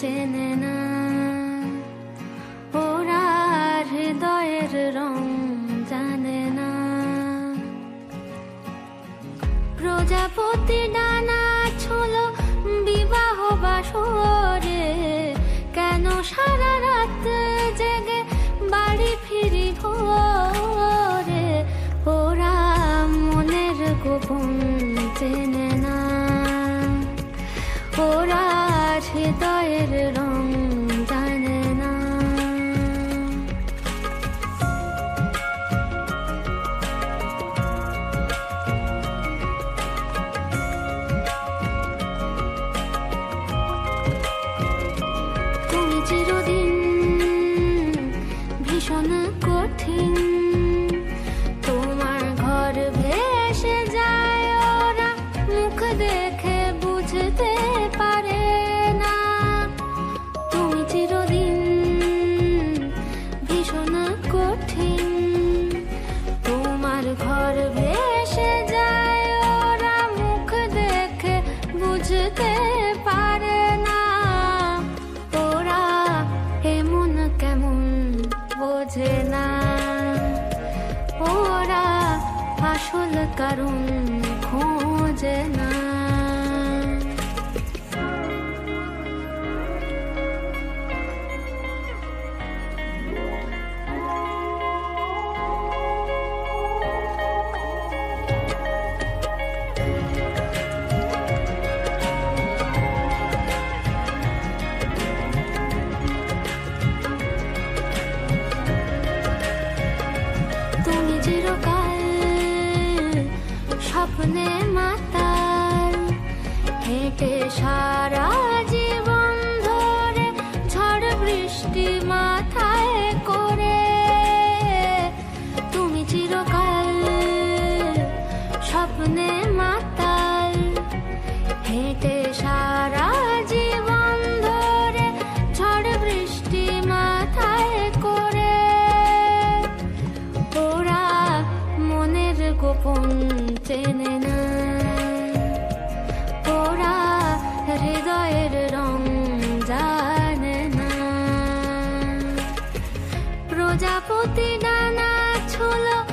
চেনে না। ওরা হৃদয়ের রং জানে না। প্রজাপতি ডানা ছুলো বিবাহ বাসরে কেন সারা বোঝে না। ওরা আসল কারণ খোঁজে না। স্বপ্নে মাতাল। হেঁটে সারা জীবন ধরে ঝড় বৃষ্টি মাথায় করে। তুমি চিরকাল স্বপ্নে মাতাল। হেঁটে গোপন চেনে না। হৃদয়ের রং জানে না। প্রজাপতি ডানা ছোলা